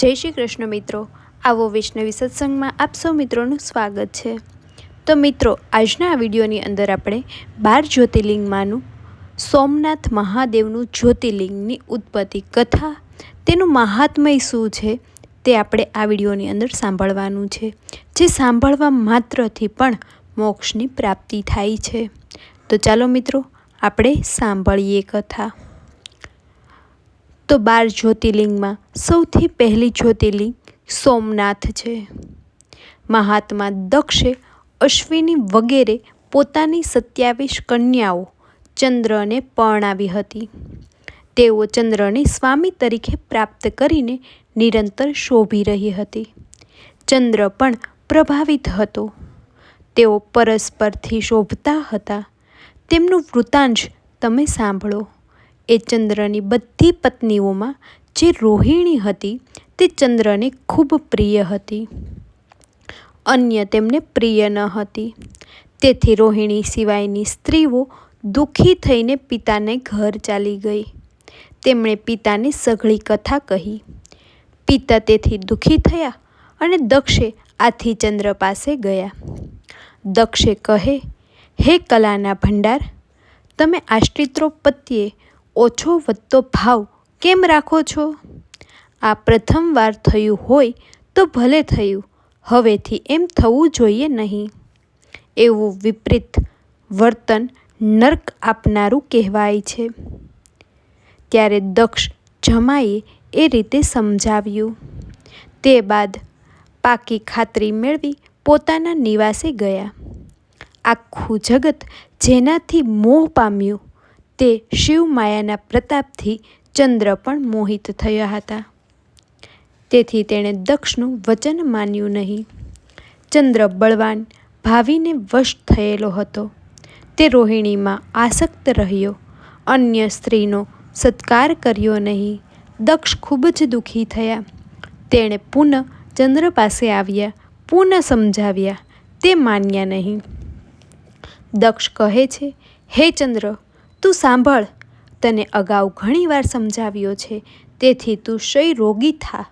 જય શ્રી કૃષ્ણ મિત્રો. આવો વૈષ્ણવી સત્સંગમાં આપ સૌ મિત્રોનું સ્વાગત છે. તો મિત્રો, આજના આ વિડીયોની અંદર આપણે બાર જ્યોતિર્લિંગમાંનું સોમનાથ મહાદેવનું જ્યોતિર્લિંગની ઉત્પત્તિ કથા, તેનું મહાત્મય શું છે, તે આપણે આ વિડીયોની અંદર સાંભળવાનું છે, જે સાંભળવા માત્રથી પણ મોક્ષની પ્રાપ્તિ થાય છે. તો ચાલો મિત્રો, આપણે સાંભળીએ કથા. તો બાર જ્યોતિર્લિંગમાં સૌથી પહેલી જ્યોતિર્લિંગ સોમનાથ છે. મહાત્મા દક્ષે અશ્વિની વગેરે પોતાની સત્યાવીસ કન્યાઓ ચંદ્રને પરણાવી હતી. તેઓ ચંદ્રને સ્વામી તરીકે પ્રાપ્ત કરીને નિરંતર શોભી રહી હતી. ચંદ્ર પણ પ્રભાવિત હતો. તેઓ પરસ્પરથી શોભતા હતા. તેમનું વૃતાંશ તમે સાંભળો. એ ચંદ્રની બધી પત્નીઓમાં જે રોહિણી હતી, તે ચંદ્રને ખૂબ પ્રિય હતી. અન્ય તેમને પ્રિય ન હતી. તેથી રોહિણી સિવાયની સ્ત્રીઓ દુઃખી થઈને પિતાને ઘર ચાલી ગઈ. તેમણે પિતાને સઘળી કથા કહી. પિતા તેથી દુઃખી થયા અને દક્ષે આથી ચંદ્ર પાસે ગયા. દક્ષે કહે, હે કલાના ભંડાર, તમે આશ્રિત્રો પ્રત્યે ઓછો વધતો ભાવ કેમ રાખો છો? આ પ્રથમવાર થયું હોય તો ભલે થયું, હવેથી એમ થવું જોઈએ નહીં. એવું વિપરીત વર્તન નર્ક આપનારું કહેવાય છે. ત્યારે દક્ષ જમાઈએ એ રીતે સમજાવ્યું. તે બાદ પાકી ખાતરી મેળવી પોતાના નિવાસે ગયા. આખું જગત જેનાથી મોહ પામ્યું તે શિવમાયાના પ્રતાપથી ચંદ્ર પણ મોહિત થયા હતા. તેથી તેણે દક્ષનું વચન માન્યું નહીં. ચંદ્ર બળવાન, ભાવીને વશ થયેલો હતો. તે રોહિણીમાં આસક્ત રહ્યો. અન્ય સ્ત્રીનો સત્કાર કર્યો નહીં. દક્ષ ખૂબ જ દુઃખી થયા. તેણે પુનઃ ચંદ્ર પાસે આવ્યા, પુનઃ સમજાવ્યા. તે માન્યા નહીં. દક્ષ કહે છે, હે ચંદ્ર તું સાંભળ. તને અગાઉ ઘણીવાર સમજાવ્યો છે, તેથી તું ક્ષય રોગી થા.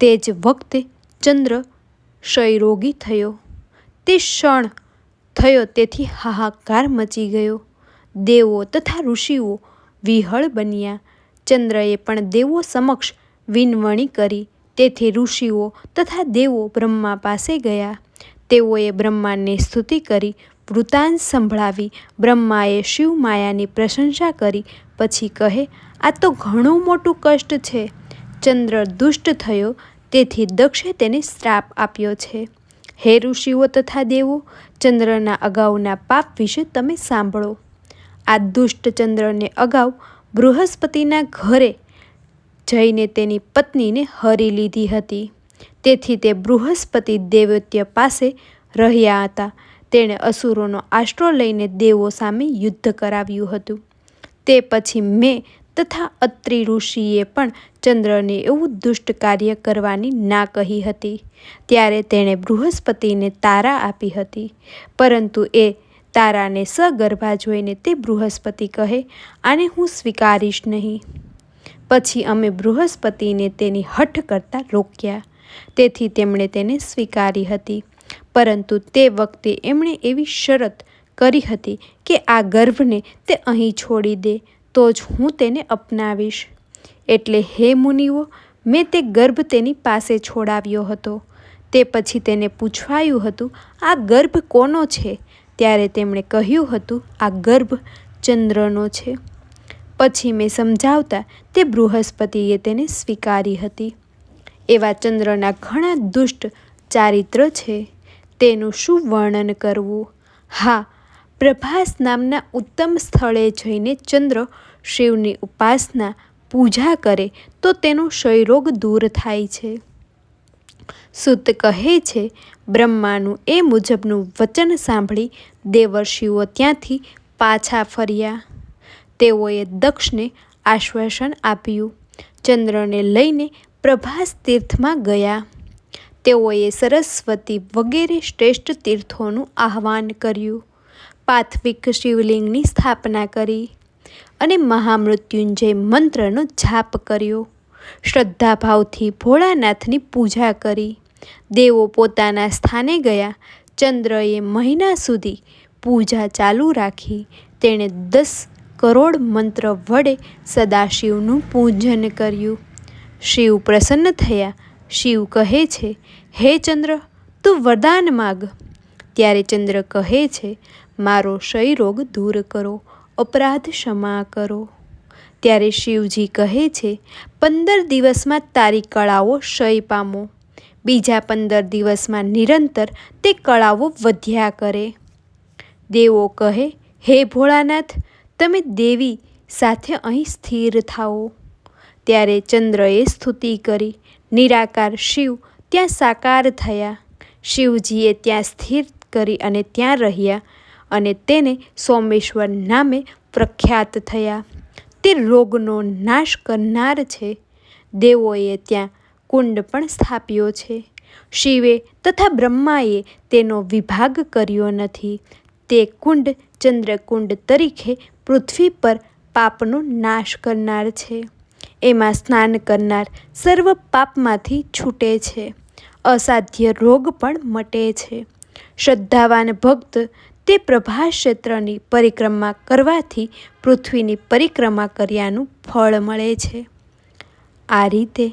તે જ વખતે ચંદ્ર ક્ષય રોગી થયો. તે ક્ષણ થયો તેથી હાહાકાર મચી ગયો. દેવો તથા ઋષિઓ વિહળ બન્યા. ચંદ્રએ પણ દેવો સમક્ષ વિનવણી કરી. તેથી ઋષિઓ તથા દેવો બ્રહ્મા પાસે ગયા. તેઓએ બ્રહ્માને સ્તુતિ કરી. વૃતાંત સંભળાવી બ્રહ્માએ શિવ માયાની પ્રશંસા કરી, પછી કહે, આ તો ઘણું મોટું કષ્ટ છે. ચંદ્ર દુષ્ટ થયો, તેથી દક્ષે તેને શ્રાપ આપ્યો છે. હે ઋષિઓ તથા દેવો, ચંદ્રના અગાઉના પાપ વિશે તમે સાંભળો. આ દુષ્ટ ચંદ્રને અગાઉ બૃહસ્પતિના ઘરે જઈને તેની પત્નીને હરી લીધી હતી. તેથી તે બૃહસ્પતિ દેવત્ય પાસે રહ્યા હતા. તેણે અસુરોનો આશરો લઈને દેવો સામે યુદ્ધ કરાવ્યું હતું. તે પછી મેં તથા અત્રિ ઋષિએ પણ ચંદ્રને એવું દુષ્ટ કાર્ય કરવાની ના કહી હતી. ત્યારે તેણે બૃહસ્પતિને તારા આપી હતી. પરંતુ એ તારાને સગર્ભા જોઈને તે બૃહસ્પતિ કહે, આને હું સ્વીકારીશ નહીં. પછી અમે બૃહસ્પતિને તેની હઠ કરતાં રોક્યા. તેથી તેમણે તેને સ્વીકારી હતી. પરંતુ તે વખતે એમણે એવી શરત કરી હતી કે આ ગર્ભને તે અહીં છોડી દે, તો જ હું તેને અપનાવીશ. એટલે હે મુનિઓ, મેં તે ગર્ભ તેની પાસે છોડાવ્યો હતો. તે પછી તેને પૂછવાયું હતું, આ ગર્ભ કોનો છે? ત્યારે તેમણે કહ્યું હતું, આ ગર્ભ ચંદ્રનો છે. પછી મેં સમજાવતા તે બૃહસ્પતિએ તેને સ્વીકારી હતી. એવા ચંદ્રના ઘણા દુષ્ટ ચારિત્ર છે. તેનું શું વર્ણન કરવું? હા, પ્રભાસ નામના ઉત્તમ સ્થળે જઈને ચંદ્ર શિવની ઉપાસના પૂજા કરે તો તેનો ક્ષયરોગ દૂર થાય છે. સુત કહે છે, બ્રહ્માનું એ મુજબનું વચન સાંભળી દેવર્ષિઓ ત્યાંથી પાછા ફર્યા. તેઓએ દક્ષને આશ્વાસન આપ્યું. ચંદ્રને લઈને પ્રભાસ તીર્થમાં ગયા. તેઓએ સરસ્વતી વગેરે શ્રેષ્ઠ તીર્થોનું આહ્વાન કર્યું. પાથવિક શિવલિંગની સ્થાપના કરી અને મહામૃત્યુંજય મંત્રનો જાપ કર્યો. શ્રદ્ધાભાવથી ભોળાનાથની પૂજા કરી. દેવો પોતાના સ્થાને ગયા. ચંદ્રએ મહિના સુધી પૂજા ચાલુ રાખી. તેણે દસ કરોડ મંત્ર વડે સદાશિવનું પૂજન કર્યું. શિવ પ્રસન્ન થયા શિવ કહે છે, હે ચંદ્ર, તું વરદાન માગ. ત્યારે ચંદ્ર કહે છે, મારો ક્ષય રોગ દૂર કરો, અપરાધ ક્ષમા કરો. ત્યારે શિવજી કહે છે, પંદર દિવસમાં તારી કળાઓ ક્ષય પામો. બીજા પંદર દિવસમાં નિરંતર તે કળાઓ વધ્યા કરે. દેવો કહે, હે ભોળાનાથ, તમે દેવી સાથે અહીં સ્થિર થાઓ. ત્યારે ચંદ્રએ સ્તુતિ કરી નિરાકાર શિવ ત્યાં સાકાર થયા. શિવજીએ ત્યાં સ્થિર કરી અને ત્યાં રહ્યા અને તેને સોમેશ્વર નામે પ્રખ્યાત થયા. તે રોગનો નાશ કરનાર છે. દેવોએ ત્યાં કુંડ પણ સ્થાપ્યો છે. શિવે તથા બ્રહ્માએ તેનો વિભાગ કર્યો નથી. તે કુંડ ચંદ્રકુંડ તરીકે પૃથ્વી પર પાપનો નાશ કરનાર છે. એમાં સ્નાન કરનાર સર્વ પાપમાંથી છૂટે છે. અસાધ્ય રોગ પણ મટે છે. શ્રદ્ધાવાન ભક્ત તે પ્રભા ક્ષેત્રની પરિક્રમા કરવાથી પૃથ્વીની પરિક્રમા કર્યાનું ફળ મળે છે. આ રીતે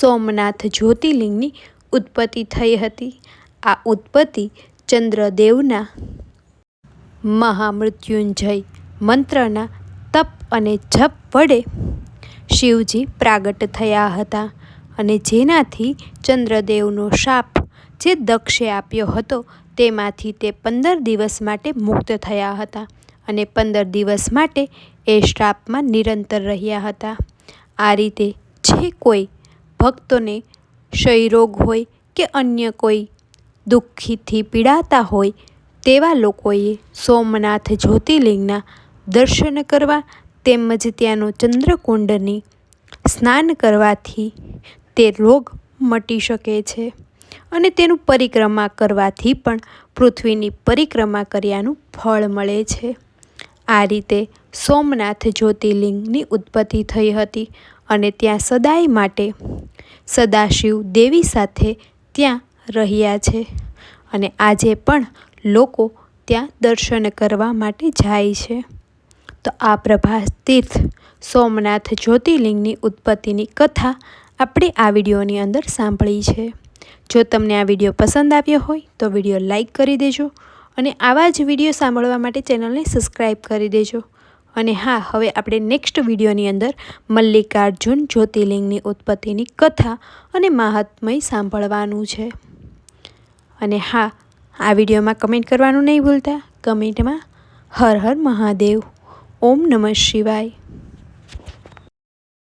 સોમનાથ જ્યોતિર્લિંગની ઉત્પત્તિ થઈ હતી. આ ઉત્પત્તિ ચંદ્રદેવના મહામૃત્યુંજય મંત્રના તપ અને જપ વડે શિવજી પ્રાગટ થયા હતા અને જેનાથી ચંદ્રદેવનો શાપ જે દક્ષે આપ્યો હતો તેમાંથી તે પંદર દિવસ માટે મુક્ત થયા હતા અને પંદર દિવસ માટે એ શ્રાપમાં નિરંતર રહ્યા હતા. આ રીતે જે કોઈ ભક્તોને ક્ષયરોગ હોય કે અન્ય કોઈ દુઃખીથી પીડાતા હોય તેવા લોકોએ સોમનાથ જ્યોતિર્લિંગના દર્શન કરવા તેમજ ત્યાંનો ચંદ્રકુંડની સ્નાન કરવાથી તે રોગ મટી શકે છે અને તેનું પરિક્રમા કરવાથી પણ પૃથ્વીની પરિક્રમા કર્યાનું ફળ મળે છે. આ રીતે સોમનાથ જ્યોતિર્લિંગની ઉત્પત્તિ થઈ હતી અને ત્યાં સદાય માટે સદાશિવ દેવી સાથે ત્યાં રહ્યા છે અને આજે પણ લોકો ત્યાં દર્શન કરવા માટે જાય છે. તો આ પ્રભાસ તીર્થ સોમનાથ જ્યોતિર્લિંગની ઉત્પત્તિની કથા આપણે આ વિડીયોની અંદર સાંભળી છે. જો તમને આ વીડિયો પસંદ આવ્યો હોય તો વીડિયો લાઇક કરી દેજો અને આવા જ વીડિયો સાંભળવા માટે ચેનલને સબસ્ક્રાઈબ કરી દેજો. અને હા, હવે આપણે નેક્સ્ટ વિડીયોની અંદર મલ્લિકાર્જુન જ્યોતિર્લિંગની ઉત્પત્તિની કથા અને મહાત્મય સાંભળવાનું છે. અને હા, આ વિડીયોમાં કમેન્ટ કરવાનું નહીં ભૂલતા. કમેન્ટમાં હર હર મહાદેવ. ઓમ નમઃ શિવાય.